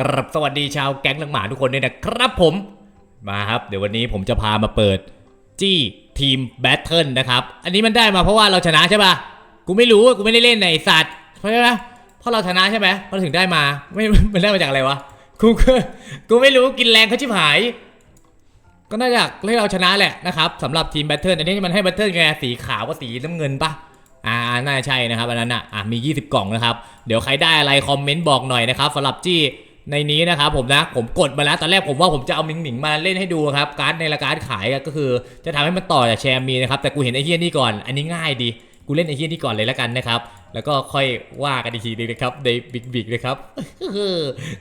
กรับสวัสดีชาวแก๊งลังหมาทุกคนด้วยนะครับผม มาครับ เดี๋ยววันนี้ผมจะพามาเปิด จี้ทีมแบทเทิลนะครับ อันนี้มันได้มาเพราะว่าเราชนะใช่ปะกูไม่รู้กูไม่ได้เล่นในสัตว์เพราะใช่ไหมเพราะเราชนะใช่ไหมเราถึงได้มาไม่มันได้มาจากอะไรวะกูกูไม่รู้กินแรงเขาชิบหาย ก็น่าจะให้เราชนะแหละนะครับสำหรับทีมแบทเทิลอันนี้มันให้แบทเทิลไงสีขาวกับสีน้ำเงินปะอ่า น่าใช่นะครับอันนั้นอะอะมี 20 กล่องนะครับ เดี๋ยวใครได้อะไรคอมเมนต์บอกหน่อยนะครับสำหรับจี้ ในนี้นะครับผมนะผมกดมาแล้วตอนแรกผมว่าผมจะเอาหมิงหมิงมาเล่นให้ดูครับการ์ดในราคาขายก็คือ จะทำให้มันต่อจากแชร์มีนะครับแต่กูเห็นไอ้เฮี้ยนี่ก่อนอันนี้ง่ายดีกูเล่นไอ้เฮี้ยนี่ก่อนเลยแล้วกันนะครับแล้วก็ค่อยว่ากันอีกทีนึงนะครับในบิ๊กบิ๊กนะครับ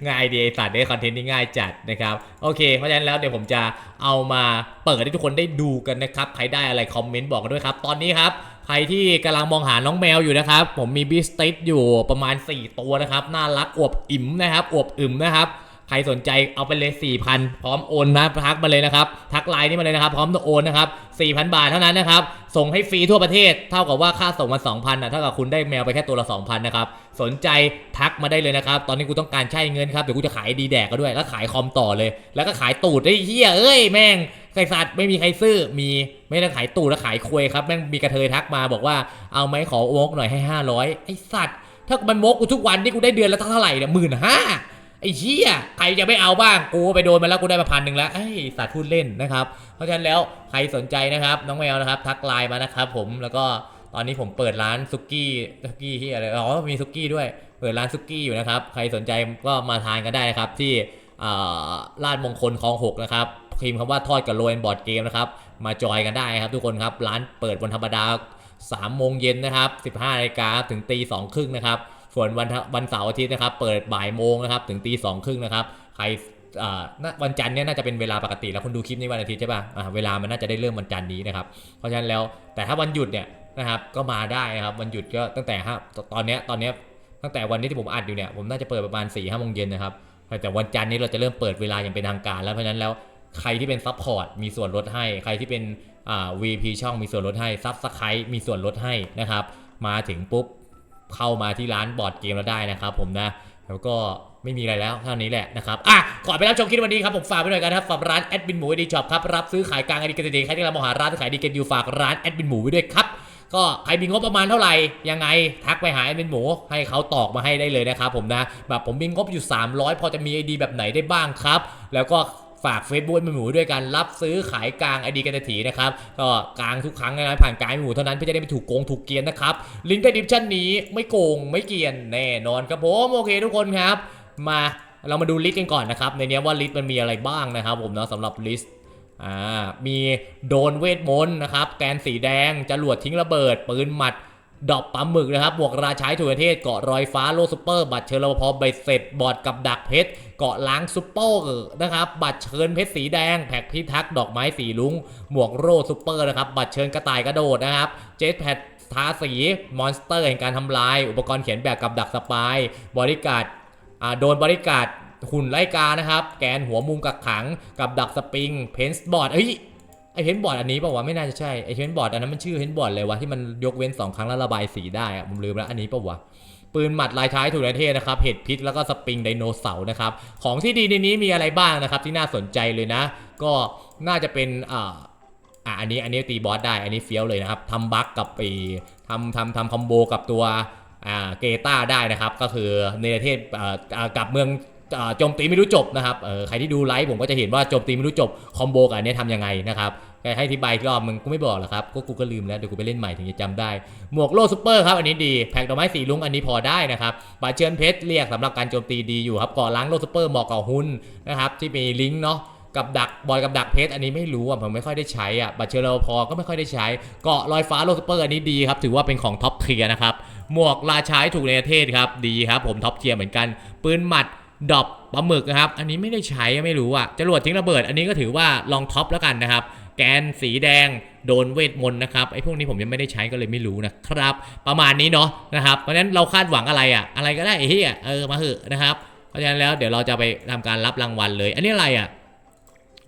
ง่ายดีไอ้สัตว์ได้คอนเทนต์นี่ง่ายจัดนะครับโอเค เพราะฉะนั้นแล้วเดี๋ยวผมจะเอามาเปิดให้ทุกคนได้ดูกันนะครับใครได้อะไรคอมเมนต์บอกกันด้วยครับตอนนี้ครับ ใครที่กำลังมองหาน้องแมวอยู่นะครับ ผมมีบิสติสอยู่ประมาณ 4 ตัวนะครับ น่ารักอวบอิ่มนะครับอวบอึมนะครับใครสนใจเอาไปเลย4,000 พร้อมโอนนะทักมาเลยนะครับ ทักไลน์นี่มาเลยนะครับ พร้อมโอนนะครับ4,000 บาทเท่านั้นนะครับ ส่งให้ฟรีทั่วประเทศ เท่ากับว่าค่าส่งมัน2,000นะเท่ากับคุณได้แมวไปแค่ตัวละ2,000นะครับ สนใจทักมาได้เลยนะครับ ตอนนี้กูต้องการใช้เงินครับ เดี๋ยวกูจะขายดีแดกก็ด้วย แล้วขายคอมต่อเลย แล้วก็ขายตูดได้เฮียเอ้ยแม่ง ไก่สัตว์ไม่มีใครซื้อมีไม่ได้ขายตูดแล้วขายควยครับแม่งมีกระเทยทักมาบอกว่าเอาไหมขอโอ๊กหน่อยให้ 500 ไอสัตว์ ถ้ามันโมกกูทุกวันนี่กูได้เดือนละเท่าไหร่เนี่ยหมื่นห้าไอ้เหี้ยใครจะไม่เอาบ้างกูไปโดนมาแล้วกูได้มาพันหนึ่งแล้วไอ้สัตว์พูดเล่นนะครับ เพราะฉะนั้นแล้วใครสนใจนะครับ น้องแมวนะครับทักไลน์มานะครับผมแล้วก็ตอนนี้ผมเปิดร้านซุกี้ซุกี้ที่อะไรอ๋อมีซุกี้ด้วย เปิดร้านซุกี้อยู่นะครับ ใครสนใจก็มาทานกันได้นะครับที่ ลาดมงคลคลองหกนะครับพิมพ์คำว่าทอดกับโรยบอร์ดเกมนะครับ มาจอยกันได้ครับทุกคนครับ ร้านเปิดวันธรรมดา3โมงเย็นนะครับ15นาฬิกาถึงตีสองครึ่งนะครับ ส่วนวันวันเสาร์อาทิตย์นะครับ เปิดบ่ายโมงนะครับถึงตีสองครึ่งนะครับ ใครวันจันทร์เนี่ยน่าจะเป็นเวลาปกติแล้วคุณดูคลิปนี้วันอาทิตย์ใช่ป่ะอ่าเวลามันน่าจะได้เริ่มวันจันทร์นี้นะครับ เพราะฉะนั้นแล้วแต่ถ้าวันหยุดเนี่ยนะครับก็มาได้นะครับวันหยุดก็ตั้งแต่ห้าตอนเนี้ยตอนเนี้ยตั้งแต่วันนี้ที่ผมอัดอยู่เนี่ยผมน่าจะเปิดประมาณ4ี่ห้าโมงเย็นนะครับ แต่วันจันทร์นี้เราจะเริ่มเปิดเวลาอย่างเป็นทางการ แล้วเพราะฉะนั้นแล้วใครที่เป็นซัพพอร์ตมีส่วนลดให้ ใครที่เป็นอ่า VP ช่องมีส่วนลดให้ซับสไครต์มีส่วนลดให้นะครับ มาถึงปุ๊บเข้ามาที่ร้านบอร์ดเกมเราได้นะครับ ผมนะแล้วก็ไม่มีอะไรแล้วเท่านี้แหละนะครับ อะก่อนไปรับชมคลิปวันนี้ครับ ผมฝากไปหน่อยกันนะครับฝากร้านแอดมินหมูดีช็อปครับ รับซื้อขายกลางอดีกันดีใครที่กำลังมหาร้านขายดีเกันอยู่ฝากร้านแอดมินหมูไว้ด้วยครับ ก็ใครมีงบประมาณเท่าไหร่ยังไงทักไปหาแอดมินหมูให้เขาตอกมาให้ได้เลยนะครับผมนะแบบผมมีงบอยู่ 300 พอจะมีไอดีแบบไหนได้บ้างครับ แล้วก็ฝาก Facebook เป็นหมูด้วยกันรับซื้อขายกลางไอดีกันถีนะครับก็กลางทุกครั้งนะผ่านกลางหมูเท่านั้นเพื่อจะได้ไม่ถูกโกงถูกเกียนนะครับลิงก์ใต้ดิสชั่นนี้ไม่โกงไม่เกียนแน่นอนครับผมโอเคทุกคนครับ มาเรามาดูลิสต์กันก่อนนะครับในนี้ว่าลิสต์มันมีอะไรบ้างนะครับผมเนาะสำหรับลิสต์ อ่ามีโดนเวทมนต์นะครับ แกนสีแดงจรวดทิ้งระเบิด ปืนหมัดดอกปั๊มหมึกนะครับ บวกราใช้ถุยประเทศ เกาะรอยฟ้า โลซูเปอร์ บัตรเชิญรปภใบเสร็จ บอดกับดักเพชร เกาะล้างซูเปอร์นะครับ บัตรเชิญเพชรสีแดงแพ็กพิทักษ์ ดอกไม้สีลุง หมวกโร่ซูเปอร์นะครับ บัตรเชิญกระต่ายกระโดดนะครับ เจ็ตแพดทาสี มอนสเตอร์แห่งการทำลาย อุปกรณ์เขียนแบบกับดักสปาย บริการอ่าโดนบริการ หุ่นไล่กานะครับ แกนหัวมุมกักขังกับดักสปริง เพนส์บอร์ดเอ้ยไอเพนบอร์ดอันนี้เปล่าวะไม่น่าจะใช่ไอเพนบอร์ดอันนั้นมันชื่อเพนบอร์ดเลยวะที่มันยกเว้น 2 ครั้งแล้วระบายสีได้อะผมลืมแล้วอันนี้เปล่าวะปืนหมัดลายท้ายถูกประเทศนะครับเห็ดพิษแล้วก็สปริงไดโนเสาร์นะครับของที่ดีในนี้มีอะไรบ้างนะครับที่น่าสนใจเลยนะ ก็น่าจะเป็นอ่าอะอันนี้อันนี้ตีบอสได้อันนี้เฟี้ยวเลยนะครับทำบัคกับไปทำทำทำคอมโบกับตัวอ่าเกต้าได้นะครับก็คือในประเทศอ่ากับเมือง โจมตีไม่รู้จบนะครับเออใครที่ดูไลฟ์ผมก็จะเห็นว่าโจมตีไม่รู้จบคอมโบกับอันนี้ทำยังไงนะครับให้อธิบายอีกรอบมึงกูไม่บอกหรอกครับก็กูก็ลืมแล้วเดี๋ยวกูไปเล่นใหม่ถึงจะจำได้ หมวกโล่ซูเปอร์ครับอันนี้ดีแพ็กดอกไม้สีลุงอันนี้พอได้นะครับบาเชิญเพชรเรียกสำหรับการโจมตีดีอยู่ครับก่อล้างโล่ซูเปอร์เหมาะกับหุ้นนะครับที่มีลิงก์เนาะกับดักบอลกับดักเพชรอันนี้ไม่รู้อะผมไม่ค่อยได้ใช้อะบัตรเชอร์พอก็ไม่ค่อยได้ใช้ เกาะลอยฟ้าโลซูเปอร์อันนี้ดีครับ ถือว่าเป็นของท็อปเทียร์นะครับ หมวกราชายถูกในประเทศครับ ดีครับ ผมท็อปเทียร์เหมือนกัน ปืนหมัด ดอบปลาหมึกนะครับ อันนี้ไม่ได้ใช้ไม่รู้อะจรวดทิ้งระเบิด อันนี้ก็ถือว่าลองท็อปแล้วกันนะครับ แกนสีแดงโดนเวทมนต์นะครับไอ้พวกนี้ผมยังไม่ได้ใช้ก็เลยไม่รู้นะครับ ประมาณนี้เนาะนะครับ เพราะฉะนั้นเราคาดหวังอะไรอะอะไรก็ได้เหี้ยเออมาเหอะนะครับ เพราะฉะนั้นแล้วเดี๋ยวเราจะไปทำการรับรางวัลเลย อันนี้อะไรอะ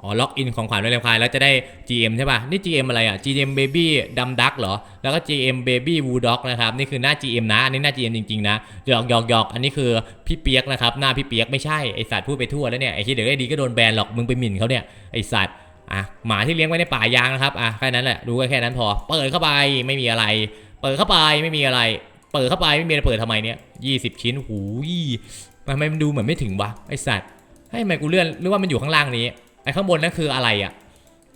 อ๋อล็อกอินของขวัญไว้เลยคายแล้วจะได้ GM ใช่ป่ะ นี่ GM อะไรอะ GM Baby ดำดักเหรอ แล้วก็ GM Baby w o o Dog นะครับนี่คือหน้า GM นะ อันนี้หน้า GM จริงๆนะหยอกหยอกหยอกอันนี้คือพี่เปียกนะครับหน้าพี่เปียกไม่ใช่ไอสัตว์พูดไปทั่วแล้วเนี่ยไอที่เดี๋ยวได้ดีก็โดนแบนหรอกมึงไปหมิ่นเขาเนี่ยไอสัตว์อะหมาที่เลี้ยงไว้ในป่ายางนะครับอะแค่นั้นแหละรู้ไว้แค่นั้นพอเปิดเข้าไปไม่มีอะไร เปิดเข้าไปไม่มีอะไร เปิดเข้าไปไม่มีอะไรเปิดทำไมเนี่ย20 ชิ้นหูยทำไมมันดูเหมือนไม่ถึงวะไอสัตว์ให้ทำไมกูเลื่อนหรือว่ามันอยู่ข้างล่างนี้ ไอ้ข้างบนนั่นคืออะไรอะ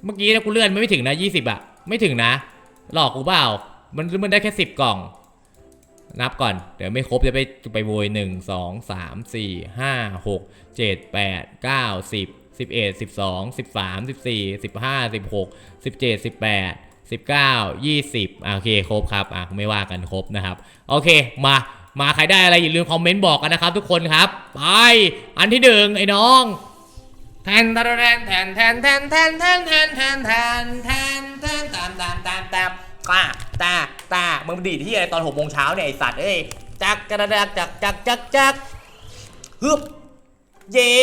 เมื่อกี้นะกูเลื่อนไม่ถึงนะ20อะไม่ถึงนะ หลอกกูเปล่า มันมันได้แค่10กล่อง นับก่อน เดี๋ยวไม่ครบจะไปไปโวยหนึ่งสองสามสี่ห้าหกเจ็ดแปดเก้าสิบสิบเอ็ดสิบสองสิบสามสิบสี่สิบห้าสิบหกสิบเจ็ดสิบแปดสิบเก้ายี่สิบโอเคครบครับอะไม่ว่ากันครบนะครับ โอเคมามาใครได้อะไรอย่าลืมคอมเมนต์บอกกันนะครับทุกคนครับ ไป อันที่หนึ่งไอ้น้อง แทนแทนแทนแทนแทนแทนแทนแทนแทนแทนแทนแทนตามตามตามตามตาตาตามึงดีที่อะไรตอนหกโมงเช้าเนี่ยไอสัตว์เอ้ยจักกระดักจักจักจักจักฮึบเย็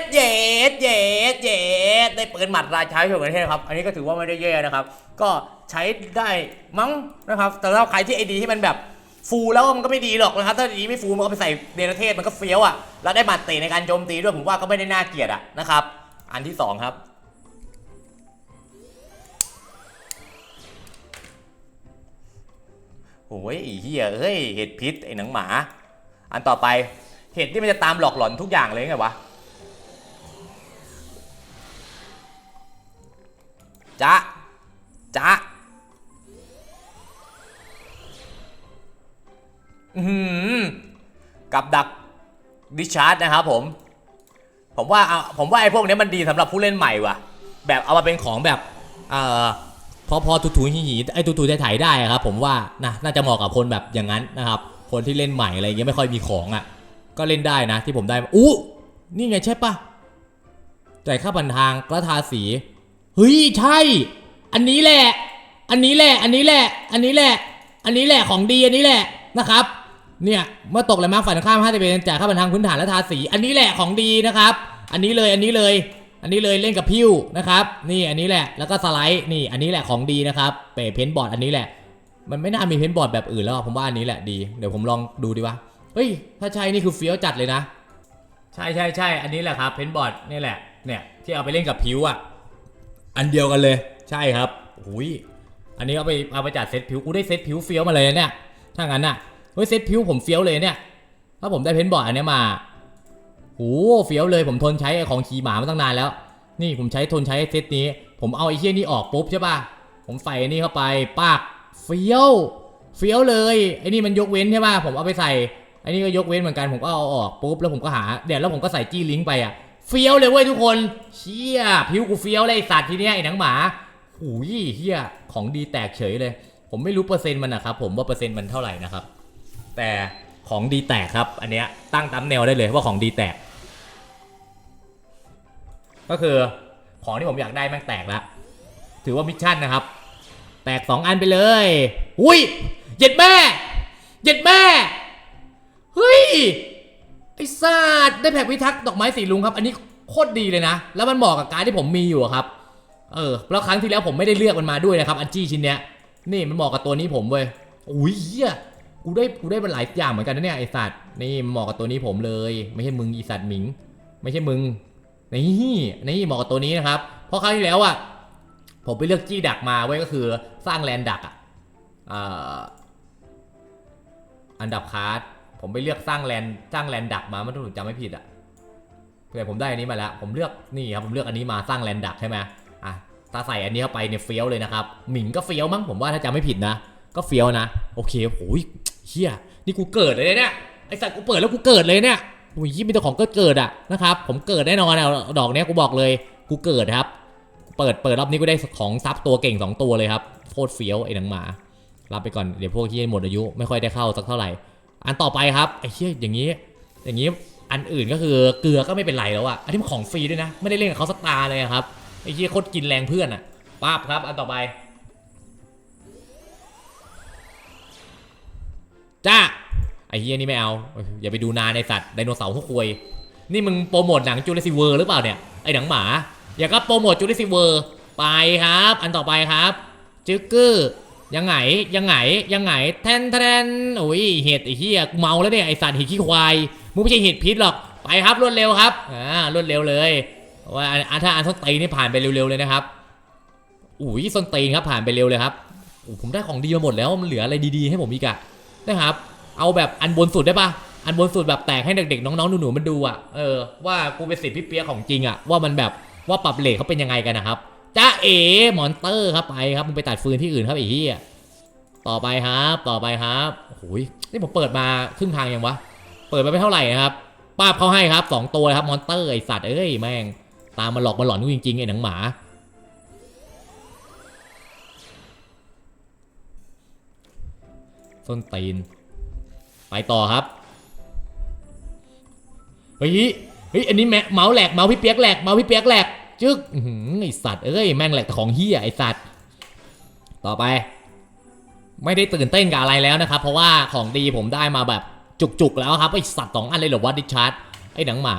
ดเย็ดเย็ดเย็ดได้ปืนหมัดราชาทั่วประเทศครับ อันนี้ก็ถือว่าไม่ได้แย่นะครับ ก็ใช้ได้มั้งนะครับแต่ถ้าใครที่ไอดีที่มันแบบ ฟูแล้วมันก็ไม่ดีหรอกนะครับ ถ้าดีไม่ฟูมันก็ไปใส่เดนเทศมันก็เฟี้ยวอะแล้วได้หมัดเตะในการโจมตีด้วยผมว่าก็ไม่ได้น่าเกลียดอะนะครับ อันที่สองครับ โอ้ยไอ้เหี้ยเฮ้ยเห็ดพิษไอ้หนังหมา อันต่อไปเห็ดที่มันจะตามหลอกหลอนทุกอย่างเลยไงวะจ๊ะจ๊ะ กับดักดิชาร์ดนะครับผม ผมว่าผมว่าไอ้พวกนี้มันดีสำหรับผู้เล่นใหม่ว่ะ แบบเอามาเป็นของแบบเอ่อพอพอถูถูหีหีไอ้ถูถูถ่ายได้ครับ ผมว่านะน่าจะเหมาะกับคนแบบอย่างนั้นนะครับ คนที่เล่นใหม่อะไรเงี้ยไม่ค่อยมีของอะ ก็เล่นได้นะ ที่ผมได้อู้นี่ไงใช่ปะจ่ายค่าบันทางกระทาสีเฮ้ยใช่ อันนี้แหละ อันนี้แหละ อันนี้แหละ อันนี้แหละ อันนี้แหละของดีอันนี้แหละนะครับ เนี่ยเมื่อตกแรงม้าฝ่ายตรงข้ามห้าสิบเจ่ายค่าบันทางพื้นฐานและทาสี อันนี้แหละของดีนะครับ อันนี้เลยอันนี้เลย อันนี้เลยเล่นกับพิ้วนะครับ นี่อันนี้แหละแล้วก็สไลด์นี่ อันนี้แหละของดีนะครับเปเพนบอร์ดอันนี้แหละ มันไม่น่ามีเพนบอร์ดแบบอื่นแล้วผมว่าอันนี้แหละดีเดี๋ยวผมลองดูดีว่าเฮ้ยถ้าใช่นี่คือเฟี้ยวจัดเลยนะ ใช่ใช่ใช่อันนี้แหละครับเพนบอร์ดนี่แหละเนี่ยที่เอาไปเล่นกับพิ้วอะอันเดียวกันเลย ใช่ครับหุยอันนี้เอาไปเอาไปจัดเซตผิวกูได้เซตผิวเฟี้ยวมาเลยเนี่ยถ้างั้นอะ ฮ้ยเซตผิวผมเฟี้ยวเลยเนี่ย ถ้าผมได้เพนบอร์ดอันนี้มาโอ้เฟี้ยวเลยผมทนใช้ของขี่หมามาตั้งนานแล้ว นี่ผมใช้ทนใช้เซตนี้ ผมเอาไอ้เหี้ยนี่ออกปุ๊บใช่ป่ะ ผมใส่อันนี้เข้าไปปากเฟี้ยวเฟี้ยวเลยไอ้นี่มันยกเว้นใช่ป่ะผมเอาไปใส่ไอ้นี่ก็ยกเว้นเหมือนกันผมก็เอาออกปุ๊บแล้วผมก็หาเดี๋ยวแล้วผมก็ใส่จี้ลิงก์ไปอะเฟี้ยวเลยเว้ยทุกคนเชี่ยผิวกูเฟี้ยวเลยสัตว์ทีเนี้ยไอ้หนังหมาหูยเฮียของดีแตกเฉยเลย ผมไม่รู้เปอร์เซ็นต์มันนะครับผมว่าเปอร์เซ็นต์มันเท่าไหร่นะครับ แต่ของดีแตกครับ อันเนี้ยตั้งตามแนวได้เลยว่าของดีแตก ก็คือของที่ผมอยากได้แม่งแตกแล้วถือว่ามิชชั่นนะครับ แตก 2 อันไปเลย อุ้ยเย็ดแม่เย็ดแม่เฮ้ยไอ้ซาดได้แผกพิทักษ์ดอกไม้สีลุงครับ อันนี้โคตรดีเลยนะ แล้วมันเหมาะกับการที่ผมมีอยู่ครับ เออแล้วครั้งที่แล้วผมไม่ได้เลือกมันมาด้วยนะครับ อันจี้ชิ้นเนี้ยนี่มันเหมาะกับตัวนี้ผมเว้ยอุ้ยเหี้ย กูได้กูได้มันหลายอย่างเหมือนกันนะเนี่ยไอสัตว์นี่เหมาะกับตัวนี้ผมเลย ไม่ใช่มึงอีสัตว์หมิง ไม่ใช่มึงนี่นี่เหมาะกับตัวนี้นะครับ เพราะครั้งที่แล้วอะผมไปเลือกจี้ดักมาไว้ยก็คือสร้างแลนดักอะอันดับคาร์ดผมไปเลือกสร้างแลนสร้างแลนดักมาไม่ถูกจำไม่ผิดอะเพื่อผมได้อันนี้มาแล้ว ผมเลือกนี่ครับผมเลือกอันนี้มาสร้างแลนดักใช่ไหมอะถ้าใส่อันนี้เข้าไปเนี่ยเฟี้ยวเลยนะครับหมิงก็เฟี้ยวมั้งผมว่าถ้าจำไม่ผิดนะ ก็เฟี้ยวนะ โอเคโอ้ย เฮียนี่กูเกิดเลยเนี่ยไอสัตว์กูเปิดแล้วกูเกิดเลยเนี่ยโอ้ยยี่มีแต่ของเกิดเกิดๆอะนะครับผมเกิดแน่นอนอะดอกเนี้ยกูบอกเลยกูเกิดครับ เปิดเปิดรอบนี้กูได้ของซับตัวเก่ง 2 ตัวเลยครับโคตรเฟี้ยวไอ้หนังหมารับไปก่อนเดี๋ยวพวกที่หมดอายุไม่ค่อยได้เข้าสักเท่าไหร่ อันต่อไปครับไอ้เชี่ยอย่างนี้ อย่างนี้อันอื่นก็คือเกลือก็ไม่เป็นไรแล้วอะอันนี้มันของฟรีด้วยนะ ไม่ได้เล่นกับเขาสักตาเลยครับไอ้เชี่ยโคตรกินแรงเพื่อนอะป้าบครับ อันต่อไป จ้าไอ้เฮียนี่ไม่เอา อย่าไปดูนานในสัตว์ไดโนเสาร์พวกควย นี่มึงโปรโมทหนังจูเลซิเวอร์หรือเปล่าเนี่ย ไอ้หนังหมา อย่าก็โปรโมทจูดิซิเวอร์ ไปครับ อันต่อไปครับจึกเกึยังไงยังไงยังไงแทนแทนโอ้ยเห็ดไอ้เหี้ยกูเมาแล้วเนี่ยไอสัตว์เห็ดขี้ควายมึงไม่ใช่เห็ดพิษหรอกไปครับรวดเร็วครับอ่ารวดเร็วเลยว่าอันถ้าอันส้นตีนนี่ผ่านไปเร็วๆเลยนะครับอุ้ยส้นตีนครับผ่านไปเร็วเลยครับโอ้ผมได้ของดีมาหมดแล้วมันเหลืออะไรดีๆให้ผมอีกอะ นะครับ เอาแบบอันบนสุดได้ปะอันบนสุดแบบแตกให้เด็กๆน้องๆหนูๆมันดูอะเออว่ากูเป็นสิทธิ์พี่เปียของจริงอะว่ามันแบบว่าปรับเลทเขาเป็นยังไงกันนะครับจ้าเอ๋มอนเตอร์ครับไปครับมึงไปตัดฟืนที่อื่นครับไอ้เหี้ยต่อไปครับต่อไปครับโอ้ยนี่ผมเปิดมาครึ่งทางยังวะเปิดมาไม่เท่าไหร่นะครับป้าบเขาให้ครับสองตัวครับมอนเตอร์ไอสัตว์เอ้ยแม่งตามมาหลอกมาหลอนกูจริงๆไอ้หนังหมา ส้นตีน ไปต่อครับ เฮ้ย เฮ้ย อันนี้แมเมาส์แหลก เมาส์พี่เปียกแหลก เมาส์พี่เปียกแหลก จึ๊กไอสัตว์ เอ้ย แม่งแหลกแต่ของเฮียไอสัตว์ ต่อไป ไม่ได้ตื่นเต้นกับอะไรแล้วนะครับ เพราะว่าของดีผมได้มาแบบจุกๆแล้วครับ ไอสัตว์สองอันเลยเหรอวะดิชาร์ดไอหนังหมา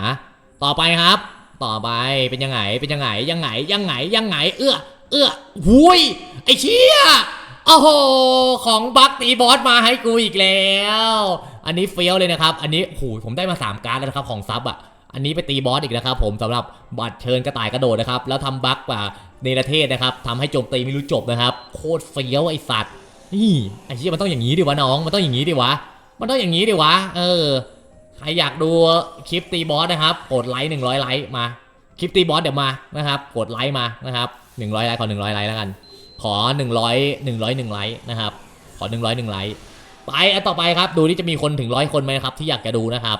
ต่อไปครับ ต่อไป เป็นยังไง เป็นยังไง ยังไง ยังไง ยังไง เอื้อ เอื้อหุยไอเชี่ย โอ้โห ของบัคตีบอสมาให้กูอีกแล้ว อันนี้เฟี้ยวเลยนะครับ อันนี้โหผมได้มา 3 การ์ดแล้วนะครับของซับอะ อันนี้ไปตีบอสอีกนะครับผมสำหรับบัตรเชิญกระต่ายกระโดดนะครับ แล้วทำบัคกว่าเนรเทศนะครับทำให้โจมตีไม่รู้จบนะครับ โคตรเฟี้ยวไอสัตว์ นี่ไอ้เหี้ยมันต้องอย่างนี้ดิวะน้อง มันต้องอย่างนี้ดิวะ มันต้องอย่างนี้ดิวะ เออ ใครอยากดูคลิปตีบอสนะครับ กดไลค์หนึ่งร้อยไลค์มา คลิปตีบอสเดี๋ยวมานะครับ กดไลค์มานะครับหนึ่งร้อยไลค์ขอหนึ่งร้อยไลค์แล้วกัน ขอหนึ่งร้อยหนึ่งร้อยหนึ่งไลค์นะครับ ขอหนึ่งร้อยหนึ่งไลค์ไปอันต่อไปครับดูที่จะมีคนถึงร้อยคนไหมครับ ที่อยากจะดูนะครับ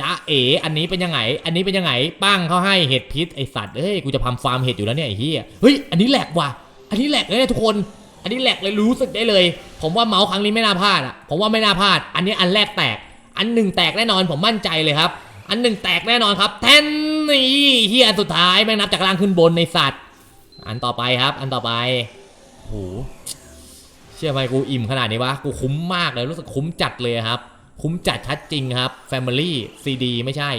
จ้าเอ๋อันนี้เป็นยังไง อันนี้เป็นยังไงปั้งเขาให้เห็ดพิษไอสัตว์เฮ้ยกูจะทำฟาร์มเห็ดอยู่แล้วเนี่ยไอ้เหี้ยเฮ้ยอันนี้แหลกว่ะอันนี้แหลกเลยนะทุกคน อันนี้แหลกเลยรู้สึกได้เลย ผมว่าเมาส์ครั้งนี้ไม่น่าพลาดอะผมว่าไม่น่าพลาด อันนี้อันแรกแตก อันหนึ่งแตกแน่นอนผมมั่นใจเลยครับ อันหนึ่งแตกแน่นอนครับแทนนี่เฮียสุดท้ายแม่งนับจากล่างขึ้นบนในสัตว์ อันต่อไปครับ อันต่อไปโหเชื่อไหมกูอิ่มขนาดนี้วะ กูคุ้มมากเลย รู้สึกคุ้มจัดเลยครับ คุ้มจัดชัดจริงครับ Family CD ไม่ใช่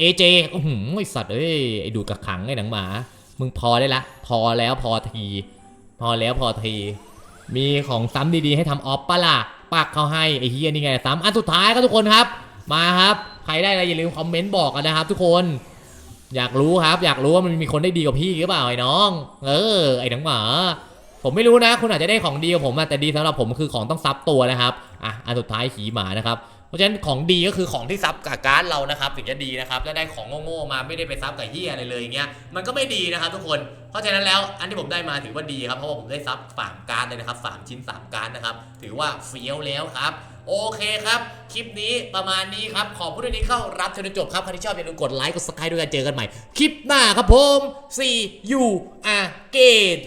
AJ อื้อหือไอสัตว์เอ้ย ไอดูดกักขังไอหนังหมา มึงพอได้ละ พอแล้วพอที พอแล้วพอที มีของซ้ำดีๆ ให้ทำออฟปะล่ะปักเขาให้ไอเฮียนี่ไงซ้ำอันสุดท้ายครับทุกคนครับ มาครับ ใครได้อะไรอย่าลืมคอมเมนต์บอกกันนะครับทุกคน อยากรู้ครับ อยากรู้ว่ามันมีคนได้ดีกว่าพี่หรือเปล่าไอ้น้อง เออ ไอ้หนังหมาผมไม่รู้นะ คุณอาจจะได้ของดีกว่าผมแต่ดีสำหรับผมคือของต้องซับตัวนะครับอะอันสุดท้ายขี่หมานะครับเพราะฉะนั้นของดีก็คือของที่ซับกับการ์ดเรานะครับ ถึงจะดีนะครับแล้วได้ของโง่ๆมาไม่ได้ไปซับกับเฮียอะไรเลยอย่างเงี้ยมันก็ไม่ดีนะครับ ทุกคนเพราะฉะนั้นแล้วอันที่ผมได้มาถือว่าดีครับเพราะว่าผมได้ซับสามการ์ดเลยนะครับสามชิ้นสามการ์ดนะครับถือว่าเฟี้ยวแล้วครับ โอเคครับ คลิปนี้ประมาณนี้ครับ ขอบคุณที่เข้ารับชมจนจบครับ ใครที่ชอบอย่าลืมกดไลค์ กดซับสไครต์ด้วยกันเจอกันใหม่ คลิปหน้าครับผม see you again